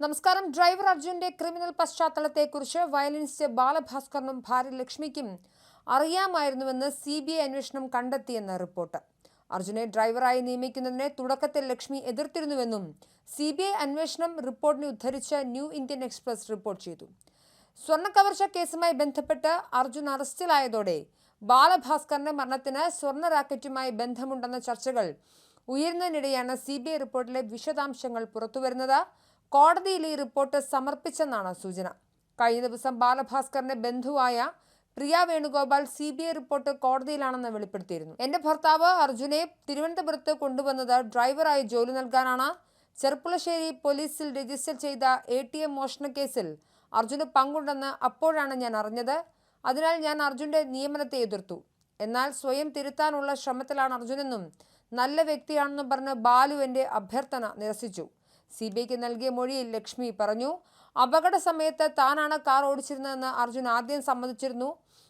നമസ്കാരം. ഡ്രൈവർ അർജുന്റെ criminal പശ്ചാത്തലത്തെക്കുറിച്ച് violinist ബാലഭാസ്കറിനും ഭാര്യ ലക്ഷ്മിക്കും അറിയാമായിരുന്നുവെന്ന് സി ബി ഐ അന്വേഷണം കണ്ടെത്തിയെന്ന റിപ്പോർട്ട്. അർജുനെ ഡ്രൈവറായി നിയമിക്കുന്നതിനെ തുടക്കത്തിൽ ലക്ഷ്മി എതിർത്തിരുന്നുവെന്നും സി ബി ഐ അന്വേഷണം റിപ്പോർട്ടിനെ ഉദ്ധരിച്ച് ന്യൂ ഇന്ത്യൻ എക്സ്പ്രസ് റിപ്പോർട്ട് ചെയ്തു. സ്വർണക്കവർച്ച കേസുമായി ബന്ധപ്പെട്ട് അർജുൻ അറസ്റ്റിലായതോടെ ബാലഭാസ്കറിന്റെ മരണത്തിന് സ്വർണ റാക്കറ്റുമായി ബന്ധമുണ്ടെന്ന ചർച്ചകൾ ഉയരുന്നതിനിടെയാണ് സി ബി ഐ റിപ്പോർട്ടിലെ വിശദാംശങ്ങൾ പുറത്തുവരുന്നത്. കോടതിയിൽ ഈ റിപ്പോർട്ട് സമർപ്പിച്ചെന്നാണ് സൂചന. കഴിഞ്ഞ ദിവസം ബാലഭാസ്കറിന്റെ ബന്ധുവായ Priya Venugopal C B I report കോടതിയിലാണെന്ന് വെളിപ്പെടുത്തിയിരുന്നു. എന്റെ ഭർത്താവ് അർജുനെ തിരുവനന്തപുരത്ത് കൊണ്ടുവന്നത് ഡ്രൈവറായി ജോലി നൽകാനാണ്. ചെർപ്പുളശ്ശേരി പോലീസിൽ രജിസ്റ്റർ ചെയ്ത എ ടി എം മോഷണ കേസിൽ അർജുന് പങ്കുണ്ടെന്ന് അപ്പോഴാണ് ഞാൻ അറിഞ്ഞത്. അതിനാൽ ഞാൻ അർജുന്റെ നിയമനത്തെ എതിർത്തു. എന്നാൽ സ്വയം തിരുത്താനുള്ള ശ്രമത്തിലാണ് അർജുനെന്നും നല്ല വ്യക്തിയാണെന്നും പറഞ്ഞ് ബാലു എന്റെ അഭ്യർത്ഥന നിരസിച്ചു. സി ബി ഐക്ക് നൽകിയ മൊഴിയിൽ ലക്ഷ്മി പറഞ്ഞു അപകട സമയത്ത് താനാണ് കാർ ഓടിച്ചിരുന്നതെന്ന് അർജുൻ ആദ്യം സമ്മതിച്ചിരുന്നു.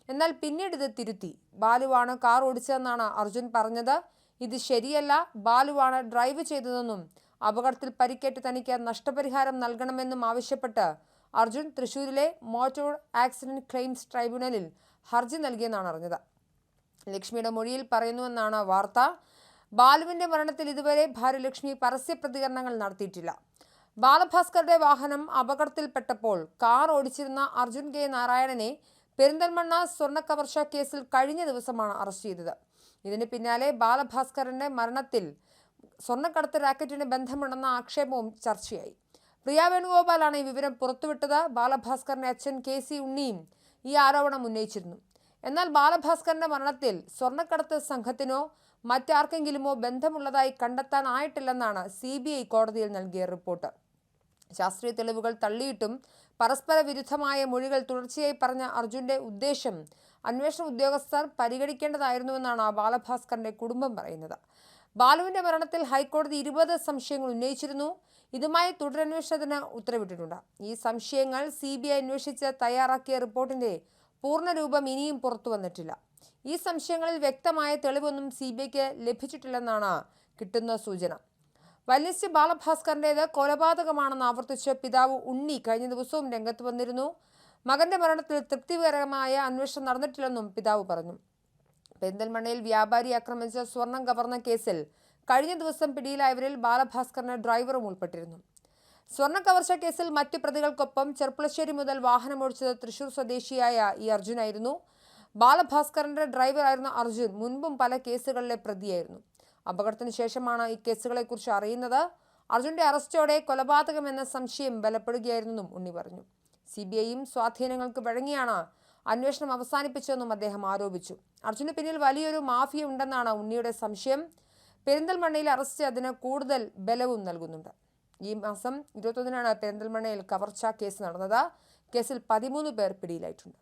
എന്നാൽ പിന്നീട് ഇത് തിരുത്തി. ബാലുവാണ് കാർ ഓടിച്ചതെന്നാണ് അർജുൻ പറഞ്ഞത്. ഇത് ശരിയല്ല. ബാലുവാണ് ഡ്രൈവ് ചെയ്തതെന്നും അപകടത്തിൽ പരിക്കേറ്റ് തനിക്ക് നഷ്ടപരിഹാരം നൽകണമെന്നും ആവശ്യപ്പെട്ട് അർജുൻ തൃശൂരിലെ മോട്ടോർ ആക്സിഡന്റ് ക്ലെയിംസ് ട്രൈബ്യൂണലിൽ ഹർജി നൽകിയെന്നാണ് അറിഞ്ഞത്. ലക്ഷ്മിയുടെ മൊഴിയിൽ പറയുന്നുവെന്നാണ് വാർത്ത. ബാലുവിന്റെ മരണത്തിൽ ഇതുവരെ ഭാര്യ ലക്ഷ്മി പരസ്യ പ്രതികരണങ്ങൾ നടത്തിയിട്ടില്ല. ബാലഭാസ്കറുടെ വാഹനം അപകടത്തിൽപ്പെട്ടപ്പോൾ കാർ ഓടിച്ചിരുന്ന അർജുൻ കെ. നാരായണനെ പെരിന്തൽമണ്ണ സ്വർണക്കവർച്ച കേസിൽ കഴിഞ്ഞ ദിവസമാണ് അറസ്റ്റ് ചെയ്തത്. ഇതിന് പിന്നാലെ ബാലഭാസ്കറിന്റെ മരണത്തിൽ സ്വർണക്കടത്ത് റാക്കറ്റിന് ബന്ധമുണ്ടെന്ന ആക്ഷേപവും ചർച്ചയായി. പ്രിയ വേണുഗോപാലാണ് ഈ വിവരം പുറത്തുവിട്ടത്. ബാലഭാസ്കറിന്റെ അച്ഛൻ കെ. സി. ഉണ്ണിയും ഈ ആരോപണം ഉന്നയിച്ചിരുന്നു. എന്നാൽ ബാലഭാസ്കറിന്റെ മരണത്തിൽ സ്വർണക്കടത്ത് സംഘത്തിനോ മറ്റാർക്കെങ്കിലുമോ ബന്ധമുള്ളതായി കണ്ടെത്താനായിട്ടില്ലെന്നാണ് സി ബി ഐ കോടതിയിൽ നൽകിയ റിപ്പോർട്ട്. ശാസ്ത്രീയ തെളിവുകൾ തള്ളിയിട്ടും പരസ്പര വിരുദ്ധമായ മൊഴികൾ തുടർച്ചയായി പറഞ്ഞ അർജുന്റെ ഉദ്ദേശം അന്വേഷണ ഉദ്യോഗസ്ഥർ പരിഗണിക്കേണ്ടതായിരുന്നുവെന്നാണ് ബാലഭാസ്കറിന്റെ കുടുംബം പറയുന്നത്. ബാലുവിന്റെ മരണത്തിൽ ഹൈക്കോടതി ഇരുപത് സംശയങ്ങൾ ഉന്നയിച്ചിരുന്നു. ഇതുമായി തുടരന്വേഷണത്തിന് ഉത്തരവിട്ടിട്ടുണ്ട്. ഈ സംശയങ്ങൾ സി ബി ഐ അന്വേഷിച്ച് തയ്യാറാക്കിയ റിപ്പോർട്ടിന്റെ പൂർണരൂപം ഇനിയും പുറത്തു വന്നിട്ടില്ല. ഈ സംശയങ്ങളിൽ വ്യക്തമായ തെളിവൊന്നും സി ബി ഐക്ക് ലഭിച്ചിട്ടില്ലെന്നാണ് കിട്ടുന്ന സൂചന. വല്യസ്റ്റ് ബാലഭാസ്കറിന്റേത് കൊലപാതകമാണെന്ന് ആവർത്തിച്ച് പിതാവ് ഉണ്ണി കഴിഞ്ഞ ദിവസവും രംഗത്ത് വന്നിരുന്നു. മകന്റെ മരണത്തിൽ തൃപ്തികരമായ അന്വേഷണം നടന്നിട്ടില്ലെന്നും പിതാവ് പറഞ്ഞു. പെരിന്തൽമണ്ണയിൽ വ്യാപാരി ആക്രമിച്ച സ്വർണം കവർന്ന കേസിൽ കഴിഞ്ഞ ദിവസം പിടിയിലായവരിൽ ബാലഭാസ്കറിന് ഡ്രൈവറും ഉൾപ്പെട്ടിരുന്നു. സ്വർണ കവർച്ച കേസിൽ മറ്റ് പ്രതികൾക്കൊപ്പം ചെർപ്പുളശ്ശേരി മുതൽ വാഹനമോടിച്ചത് തൃശൂർ സ്വദേശിയായ ഈ അർജുനായിരുന്നു. ബാലഭാസ്കറിന്റെ ഡ്രൈവറായിരുന്ന അർജുൻ മുൻപും പല കേസുകളിലെ പ്രതിയായിരുന്നു. അപകടത്തിന് ശേഷമാണ് ഈ കേസുകളെക്കുറിച്ച് അറിയുന്നത്. അർജുന്റെ അറസ്റ്റോടെ കൊലപാതകമെന്ന സംശയം ബലപ്പെടുകയായിരുന്നെന്നും ഉണ്ണി പറഞ്ഞു. സി ബി ഐയും സ്വാധീനങ്ങൾക്ക് വഴങ്ങിയാണ് അന്വേഷണം അവസാനിപ്പിച്ചതെന്നും അദ്ദേഹം ആരോപിച്ചു. അർജുന് പിന്നിൽ വലിയൊരു മാഫിയ ഉണ്ടെന്നാണ് ഉണ്ണിയുടെ സംശയം. പെരിന്തൽമണ്ണയിൽ അറസ്റ്റ് അതിന് കൂടുതൽ ബലവും നൽകുന്നുണ്ട്. ഈ മാസം ഇരുപത്തൊന്നിനാണ് പെരിന്തൽമണ്ണയിൽ കവർച്ചാ കേസ് നടന്നത്. കേസിൽ പതിമൂന്ന് പേർ പിടിയിലായിട്ടുണ്ട്.